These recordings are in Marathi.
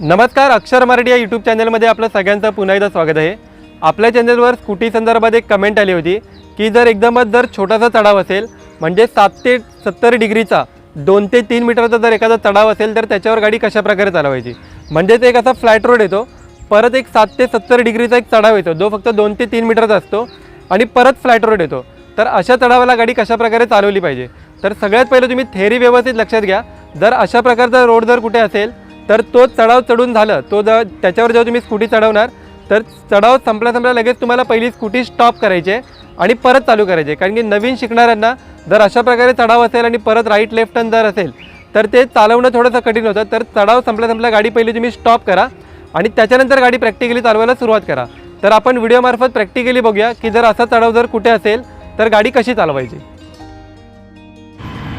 नमस्कार अक्षर मराठी या यूट्यूब चॅनलमध्ये आपलं सगळ्यांचं पुन्हा एकदा स्वागत आहे. आपल्या चॅनलवर स्कूटी संदर्भात एक कमेंट आली होती की जर एकदमच जर छोटासा चढाव असेल म्हणजे सात ते सत्तर डिग्रीचा दोन ते तीन मीटरचा जर एखादा चढाव असेल तर त्याच्यावर गाडी कशाप्रकारे चालवायची? म्हणजेच एक असा फ्लॅट रोड येतो परत एक सात ते सत्तर डिग्रीचा एक चढाव येतो जो फक्त दोन ते तीन मीटरचा असतो आणि परत फ्लॅट रोड येतो. तर अशा चढावाला गाडी कशाप्रकारे चालवली पाहिजे? तर सगळ्यात पहिलं तुम्ही थेरी व्यवस्थित लक्षात घ्या. जर अशा प्रकारचा रोड जर कुठे असेल तर तो चढाव चढून झालं. तो जर त्याच्यावर जेव्हा तुम्ही स्कूटी चढवणार तर चढाव संपल्या संपल्या लगेच तुम्हाला पहिली स्कूटी स्टॉप करायची आणि परत चालू करायचे. कारण की नवीन शिकणाऱ्यांना जर अशा प्रकारे चढाव असेल आणि परत राईट लेफ्ट टर्न जर असेल तर ते चालवणं थोडंसं कठीण होतं. तर चढाव संपल्या संपल्या गाडी पहिली तुम्ही स्टॉप करा आणि त्याच्यानंतर गाडी प्रॅक्टिकली चालवायला सुरुवात करा. तर आपण व्हिडिओमार्फत प्रॅक्टिकली बघूया की जर असा चढाव जर कुठे असेल तर गाडी कशी चालवायची?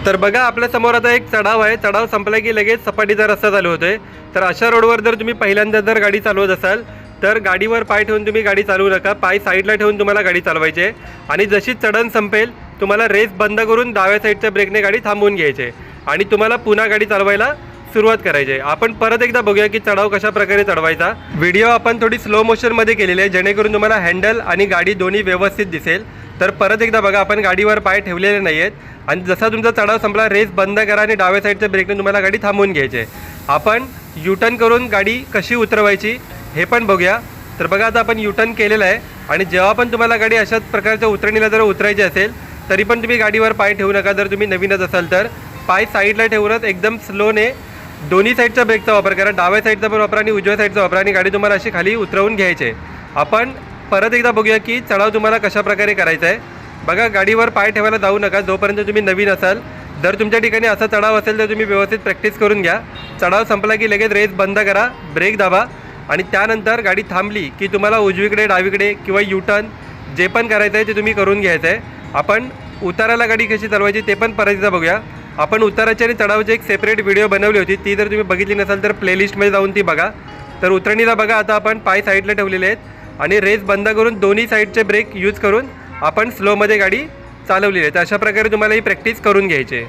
तर बघा आपल्यासमोर आता एक चढाव आहे. चढाव संपला की लगेच सपाटीचा रस्ता चालू होतोय. तर अशा रोडवर जर तुम्ही पहिल्यांदा जर गाडी चालवत असाल तर गाडीवर पाय ठेवून तुम्ही गाडी चालवू नका. पाय साईडला ठेवून तुम्हाला गाडी चालवायची आहे. आणि जशी चढण संपेल तुम्हाला रेस बंद करून डाव्या साईडच्या ब्रेकने गाडी थांबवून घ्यायची आणि तुम्हाला पुन्हा गाडी चालवायला सुरुवात करायची आहे. आपण परत एकदा बघूया की चढाव कशा प्रकारे चढवायचा. व्हिडिओ आपण थोडी स्लो मोशनमध्ये केलेली आहे जेणेकरून तुम्हाला हँडल आणि गाडी दोन्ही व्यवस्थित दिसेल. तर परत एकदा बघा आपण गाडीवर पाय ठेवलेले नाही आहेत आणि जसा तुमचा चढाव संपला रेस बंद करा आणि डाव्या साईडच्या ब्रेकने तुम्हाला गाडी थांबवून घ्यायची आहे. आपण युटर्न करून गाडी कशी उतरवायची हे पण बघूया. तर बघा आता आपण युटर्न केलेलं आहे. आणि जेव्हा पण तुम्हाला गाडी अशाच प्रकारच्या उतरणीला जर उतरायची असेल तरी पण तुम्ही गाडीवर पाय ठेवू नका. जर तुम्ही नवीनच असाल तर पाय साईडला ठेवूनच एकदम स्लोने दोन्ही साईडच्या ब्रेकचा वापर करा. डाव्या साईडचा पण वापरा आणि उजव्या साईडचा वापरा आणि गाडी तुम्हाला अशी खाली उतरवून घ्यायची आहे. आपण परत एकदा बघूया की चढाव तुम्हाला कशा प्रकारे करायचा आहे. बघा गाडीवर पाय ठेवायला जाऊ नका. जोपर्यंत तुम्ही नवीन असाल जर तुमच्या ठिकाणी असा चढाव असेल तर तुम्ही व्यवस्थित प्रॅक्टिस करून घ्या. चढाव संपला की लगेच रेस बंद करा ब्रेक दाबा. आणि त्यानंतर गाडी थांबली की तुम्हाला उजवीकडे डावीकडे किंवा युटर्न जे पण करायचं आहे ते तुम्ही करून घ्यायचं आहे. आपण उताराला गाडी कशी चालवायची ते पण परत एकदा बघूया. आपण उताराची आणि चढावाची एक सेपरेट व्हिडिओ बनवली होती. ती जर तुम्ही बघितली नसाल तर प्लेलिस्टमध्ये जाऊन ती बघा. तर उतरणीला बघा आता आपण पाय साईडला ठेवलेले आहेत. आणि रेस बंद करून दोन्ही साईडचे ब्रेक यूज करून आपण स्लोमध्ये गाडी चालवलेली आहे. तर अशा प्रकारे तुम्हाला ही प्रॅक्टिस करून घ्यायची आहे.